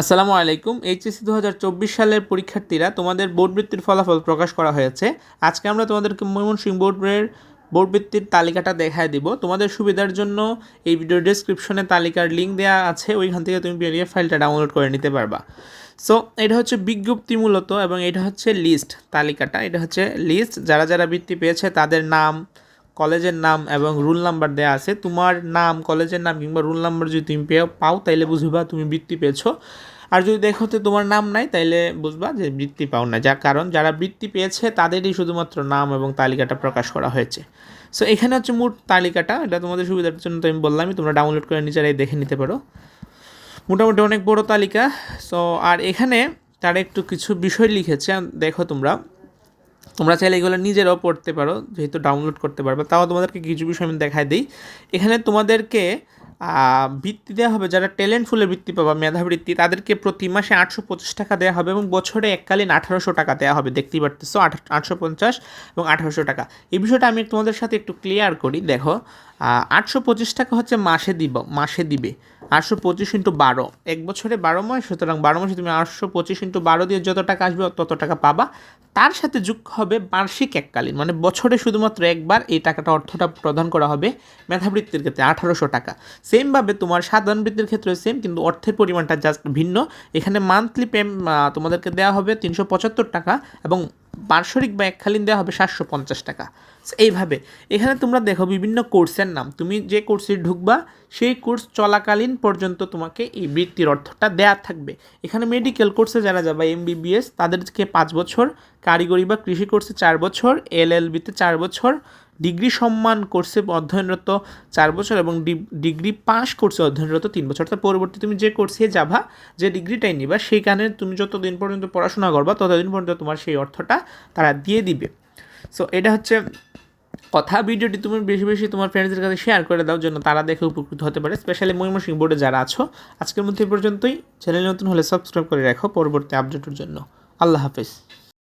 আসসালামু আলাইকুম। এইচএসসি দু হাজার চব্বিশ সালের পরীক্ষার্থীরা তোমাদের বোর্ড বৃত্তির ফলাফল প্রকাশ করা হয়েছে। আজকে আমরা তোমাদেরকে ময়মনসিংহ বোর্ডের বোর্ড বৃত্তির তালিকাটা দেখায় দিব। তোমাদের সুবিধার জন্য এই ভিডিও ডেসক্রিপশনে তালিকার লিঙ্ক দেওয়া আছে। ওইখান থেকে তুমি পিডিএফ ফাইলটা ডাউনলোড করে নিতে পারবা। সো এটা হচ্ছে বিজ্ঞপ্তি মূলত এবং এটা হচ্ছে লিস্ট তালিকাটা। এটা হচ্ছে লিস্ট যারা যারা বৃত্তি পেয়েছে তাদের নাম কলেজের নাম এবং রুল নাম্বার দেওয়া আছে। তোমার নাম, কলেজের নাম কিংবা রুল নাম্বার যদি তুমি পেয়ে পাও, তাইলে বুঝবা তুমি বৃত্তি পেয়েছ। আর যদি দেখো তো তোমার নাম নাই, তাইলে বুঝবা যে বৃত্তি পাও না। যার কারণ যারা বৃত্তি পেয়েছে, তাদেরই শুধুমাত্র নাম এবং তালিকাটা প্রকাশ করা হয়েছে। সো এখানে হচ্ছে মোট তালিকাটা। এটা তোমাদের সুবিধার জন্য তো আমি বললামই, তোমরা ডাউনলোড করে নিজেরাই দেখে নিতে পারো। মোটামুটি অনেক বড় তালিকা। সো আর এখানে তারা একটু কিছু বিষয় লিখেছে। দেখো তোমরা। তোমরা চাইলে এগুলো নিজেরাও পড়তে পারো, যেহেতু ডাউনলোড করতে পারবে। তাও তোমাদেরকে কিছু বিষয় আমি দেখাই দিই। এখানে তোমাদেরকে বৃত্তি দেওয়া হবে, যারা ট্যালেন্টফুলের বৃত্তি পাবা মেধাবৃত্তি তাদেরকে প্রতি মাসে আটশো পঁচিশ টাকা দেওয়া হবে এবং বছরে এককালীন আঠারোশো টাকা দেওয়া হবে। দেখতেই পারতেছো, আট, আটশো পঞ্চাশ এবং আঠারোশো টাকা। এই বিষয়টা আমি তোমাদের সাথে একটু ক্লিয়ার করি, দেখো। আটশো পঁচিশ টাকা হচ্ছে মাসে দিব, মাসে দিবে। আটশো পঁচিশ ইন্টু বারো। এক বছরে বারো মাস, সুতরাং বারো মাসে তুমি আটশো পঁচিশ ইন্টু বারো দিয়ে যত টাকা আসবে তত টাকা পাবা। তার সাথে যুক্ত হবে বার্ষিক এককালীন মানে বছরে শুধুমাত্র একবার এই টাকাটা অর্থটা প্রদান করা হবে মেধাবৃত্তির ক্ষেত্রে, আঠারোশো টাকা। সেমভাবে তোমার সাধারণ বৃত্তির ক্ষেত্রে সেম কিন্তু অর্থের পরিমাণটা জাস্ট ভিন্ন। এখানে মান্থলি পেম তোমাদেরকে দেওয়া হবে তিনশো পঁচাত্তর টাকা এবং বার্ষরিক বা এককালীন দেওয়া হবে সাতশো পঞ্চাশ টাকা। এইভাবে। এখানে তোমরা দেখো বিভিন্ন কোর্সের নাম। তুমি যে কোর্সে ঢুকবা, সেই কোর্স চলাকালীন পর্যন্ত তোমাকে এই বৃত্তির অর্থটা দেয়া থাকবে। এখানে মেডিকেল কোর্সে যারা যাবে এমবিবিএস তাদেরকে পাঁচ বছর, কারিগরি বা কৃষি কোর্সে চার বছর এল এলএলবিতে চার বছর ডিগ্রি সম্মান কোর্সে অধ্যয়নরত চার বছর এবং ডিগ্রি পাস কোর্সে অধ্যয়নরত তিন বছর। অর্থাৎ পরবর্তী তুমি যে কোর্সে যাবা, যে ডিগ্রিটাই নিবা, সেইখানে তুমি যতদিন পর্যন্ত পড়াশোনা করবা, ততদিন পর্যন্ত তোমার সেই অর্থটা তারা দিয়ে দিবে। সো এটা হচ্ছে কথা। ভিডিওটি তুমি বেশি বেশি তোমার ফ্রেন্ডসদের কাছে শেয়ার করে দাও জন্য তারা দেখে উপকৃত হতে পারে স্পেশালি ময়মনসিংহ বোর্ডে যারা আছো। আজকের মধ্যে পর্যন্তই। চ্যানেল নতুন হলে সাবস্ক্রাইব করে রাখো পরবর্তী আপডেটের জন্য। আল্লাহ হাফিজ।